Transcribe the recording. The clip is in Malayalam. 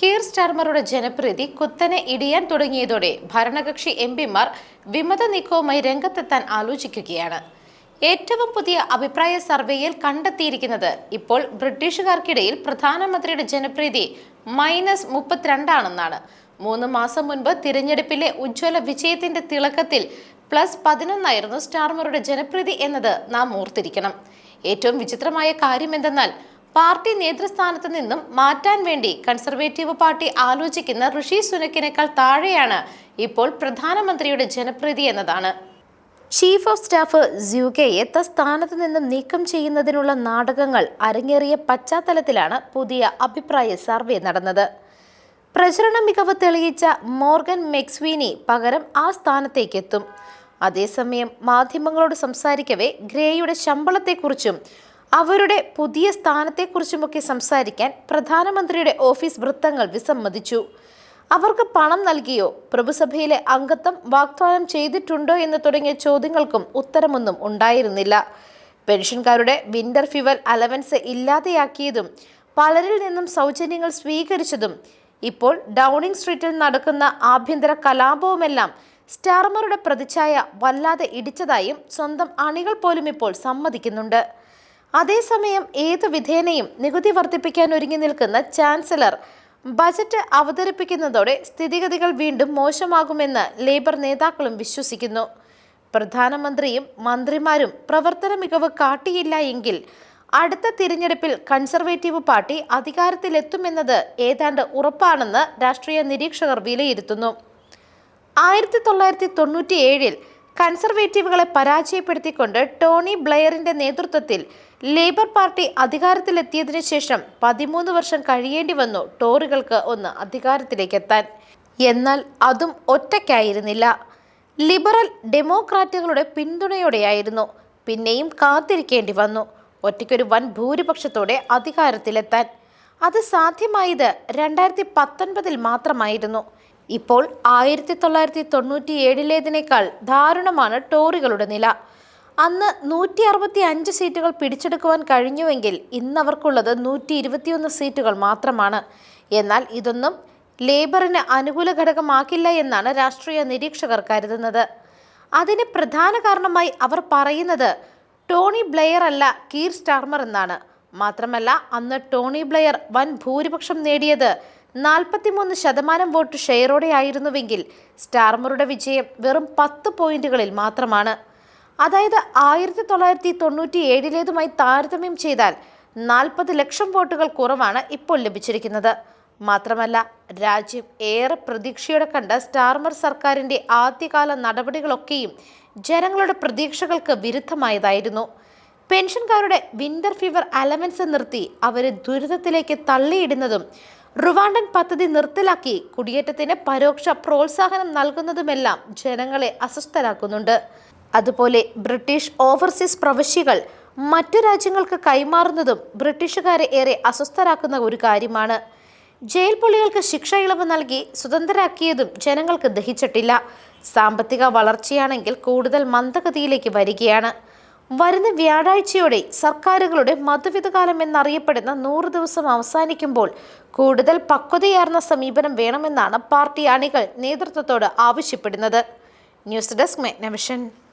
കീർ സ്റ്റാർമറുടെ ജനപ്രീതി കുത്തനെ ഇടിയാൻ തുടങ്ങിയതോടെ ഭരണകക്ഷി എം പിമാർ വിമത നീക്കവുമായി രംഗത്തെത്താൻ ആലോചിക്കുകയാണ്. ഏറ്റവും പുതിയ അഭിപ്രായ സർവേയിൽ കണ്ടെത്തിയിരിക്കുന്നത് ഇപ്പോൾ ബ്രിട്ടീഷുകാർക്കിടയിൽ പ്രധാനമന്ത്രിയുടെ ജനപ്രീതി മൈനസ് മുപ്പത്തിരണ്ടാണെന്നാണ്. മൂന്ന് മാസം മുൻപ് തിരഞ്ഞെടുപ്പിലെ ഉജ്ജ്വല വിജയത്തിന്റെ തിളക്കത്തിൽ പ്ലസ് പതിനൊന്നായിരുന്നു സ്റ്റാർമറുടെ ജനപ്രീതി എന്നത് നാം ഓർത്തിരിക്കണം. ഏറ്റവും വിചിത്രമായ കാര്യം എന്തെന്നാൽ പാർട്ടി നേതൃസ്ഥാനത്ത് നിന്നും മാറ്റാൻ വേണ്ടി കൺസർവേറ്റീവ് പാർട്ടി ആലോചിക്കുന്ന ഋഷി സുനക്കിനേക്കാൾ താഴെയാണ് ഇപ്പോൾ പ്രധാനമന്ത്രിയുടെ ജനപ്രീതി എന്നതാണ്. ചീഫ് ഓഫ് സ്റ്റാഫ് സ്യൂഗയെ സ്ഥാനത്ത് നിന്നും നീക്കം ചെയ്യുന്നതിനുള്ള നാടകങ്ങൾ അരങ്ങേറിയ പശ്ചാത്തലത്തിലാണ് പുതിയ അഭിപ്രായ സർവേ നടന്നത്. പ്രചരണ മികവ് തെളിയിച്ച മോർഗൻ മെക്സ്വീനി പകരം ആ സ്ഥാനത്തേക്ക് എത്തും അതേസമയം മാധ്യമങ്ങളോട് സംസാരിക്കവേ ഗ്രേയുടെ ശമ്പളത്തെക്കുറിച്ചും അവരുടെ പുതിയ സ്ഥാനത്തെക്കുറിച്ചുമൊക്കെ സംസാരിക്കാൻ പ്രധാനമന്ത്രിയുടെ ഓഫീസ് വൃത്തങ്ങൾ വിസമ്മതിച്ചു. അവർക്ക് പണം നൽകിയോ? പ്രഭുസഭയിലെ അംഗത്വം വാഗ്ദാനം ചെയ്തിട്ടുണ്ടോ എന്ന് തുടങ്ങിയ ചോദ്യങ്ങൾക്കും ഉത്തരമൊന്നും ഉണ്ടായിരുന്നില്ല. പെൻഷൻകാരുടെ വിന്റർ ഫ്യുവൽ അലവൻസ് ഇല്ലാതെയാക്കിയതും പലരിൽ നിന്നും സൗജന്യങ്ങൾ സ്വീകരിച്ചതും ഇപ്പോൾ ഡൗണിംഗ് സ്ട്രീറ്റിൽ നടക്കുന്ന ആഭ്യന്തര കലാപവുമെല്ലാം സ്റ്റാർമറുടെ പ്രതിച്ഛായ വല്ലാതെ ഇടിച്ചതായും സ്വന്തം അണികൾ പോലും ഇപ്പോൾ സമ്മതിക്കുന്നുണ്ട്. അതേസമയം ഏതു വിധേനയും നികുതി വർദ്ധിപ്പിക്കാൻ ഒരുങ്ങി നിൽക്കുന്ന ചാൻസലർ ബജറ്റ് അവതരിപ്പിക്കുന്നതോടെ സ്ഥിതിഗതികൾ വീണ്ടും മോശമാകുമെന്ന് ലേബർ നേതാക്കളും വിശ്വസിക്കുന്നു. പ്രധാനമന്ത്രിയും മന്ത്രിമാരും പ്രവർത്തന മികവ് കാട്ടിയില്ല എങ്കിൽ അടുത്ത തിരഞ്ഞെടുപ്പിൽ കൺസർവേറ്റീവ് പാർട്ടി അധികാരത്തിലെത്തുമെന്നത് ഏതാണ്ട് ഉറപ്പാണെന്ന് രാഷ്ട്രീയ നിരീക്ഷകർ വിലയിരുത്തുന്നു. ആയിരത്തി തൊള്ളായിരത്തി തൊണ്ണൂറ്റി ഏഴിൽ കൺസർവേറ്റീവുകളെ പരാജയപ്പെടുത്തിക്കൊണ്ട് ടോണി ബ്ലെയറിന്റെ നേതൃത്വത്തിൽ ലേബർ പാർട്ടി അധികാരത്തിലെത്തിയതിനു ശേഷം പതിമൂന്ന് വർഷം കഴിയേണ്ടി വന്നു ടോറികൾക്ക് ഒന്ന് അധികാരത്തിലേക്ക് എത്താൻ എന്നാൽ അതും ഒറ്റയ്ക്കായിരുന്നില്ല. ലിബറൽ ഡെമോക്രാറ്റുകളുടെ പിന്തുണയോടെയായിരുന്നു പിന്നെയും കാത്തിരിക്കേണ്ടി വന്നു ഒറ്റയ്ക്കൊരു വൻ ഭൂരിപക്ഷത്തോടെ അധികാരത്തിലെത്താൻ. അത് സാധ്യമായത് രണ്ടായിരത്തി പത്തൊൻപതിൽ മാത്രമായിരുന്നു. ഇപ്പോൾ ആയിരത്തി തൊള്ളായിരത്തി തൊണ്ണൂറ്റി ഏഴിലേതിനേക്കാൾ ദാരുണമാണ് ടോറികളുടെ നില. അന്ന് നൂറ്റി അറുപത്തി അഞ്ച് സീറ്റുകൾ പിടിച്ചെടുക്കുവാൻ കഴിഞ്ഞുവെങ്കിൽ ഇന്നവർക്കുള്ളത് നൂറ്റി ഇരുപത്തിയൊന്ന് സീറ്റുകൾ മാത്രമാണ്. എന്നാൽ ഇതൊന്നും ലേബറിന് അനുകൂല ഘടകമാക്കില്ല എന്നാണ് രാഷ്ട്രീയ നിരീക്ഷകർ കരുതുന്നത്. അതിന് പ്രധാന കാരണമായി അവർ പറയുന്നത് ടോണി ബ്ലെയർ അല്ല കീർ സ്റ്റാർമർ എന്നാണ്. മാത്രമല്ല അന്ന് ടോണി ബ്ലെയർ വൻ ഭൂരിപക്ഷം നേടിയത് നാൽപ്പത്തിമൂന്ന് ശതമാനം വോട്ട് ഷെയറോടെ ആയിരുന്നുവെങ്കിൽ സ്റ്റാർമറുടെ വിജയം വെറും പത്ത് പോയിന്റുകളിൽ മാത്രമാണ്. അതായത് ആയിരത്തി തൊള്ളായിരത്തി തൊണ്ണൂറ്റി ഏഴിലേതുമായി താരതമ്യം ചെയ്താൽ നാൽപ്പത് ലക്ഷം വോട്ടുകൾ കുറവാണ് ഇപ്പോൾ ലഭിച്ചിരിക്കുന്നത്. മാത്രമല്ല രാജ്യം ഏറെ പ്രതീക്ഷയോടെ കണ്ട സ്റ്റാർമർ സർക്കാരിന്റെ ആദ്യകാല നടപടികളൊക്കെയും ജനങ്ങളുടെ പ്രതീക്ഷകൾക്ക് വിരുദ്ധമായതായിരുന്നു. പെൻഷൻകാരുടെ വിന്റർ ഫീവർ അലവൻസ് നിർത്തി അവരെ ദുരിതത്തിലേക്ക് തള്ളിയിടുന്നതും റുവാണ്ടൻ പദ്ധതി നിർത്തലാക്കി കുടിയേറ്റത്തിന് പരോക്ഷ പ്രോത്സാഹനം നൽകുന്നതുമെല്ലാം ജനങ്ങളെ അസ്വസ്ഥരാക്കുന്നുണ്ട്. അതുപോലെ ബ്രിട്ടീഷ് ഓവർസീസ് പ്രവശ്യകൾ മറ്റു രാജ്യങ്ങൾക്ക് കൈമാറുന്നതും ബ്രിട്ടീഷുകാരെ ഏറെ അസ്വസ്ഥരാക്കുന്ന ഒരു കാര്യമാണ്. ജയിൽ പുള്ളികൾക്ക് ശിക്ഷ ഇളവ് നൽകി സ്വതന്ത്രരാക്കിയതും ജനങ്ങൾക്ക് ദഹിച്ചിട്ടില്ല. സാമ്പത്തിക വളർച്ചയാണെങ്കിൽ കൂടുതൽ മന്ദഗതിയിലേക്ക് വരികയാണ്. വരുന്ന വ്യാഴാഴ്ചയോടെ സർക്കാരുകളുടെ മധുവിധകാലം എന്നറിയപ്പെടുന്ന നൂറ് ദിവസം അവസാനിക്കുമ്പോൾ കൂടുതൽ പക്വതയാർന്ന സമീപനം വേണമെന്നാണ് പാർട്ടി അണികൾ നേതൃത്വത്തോട് ആവശ്യപ്പെടുന്നത്. News desk Magnavision.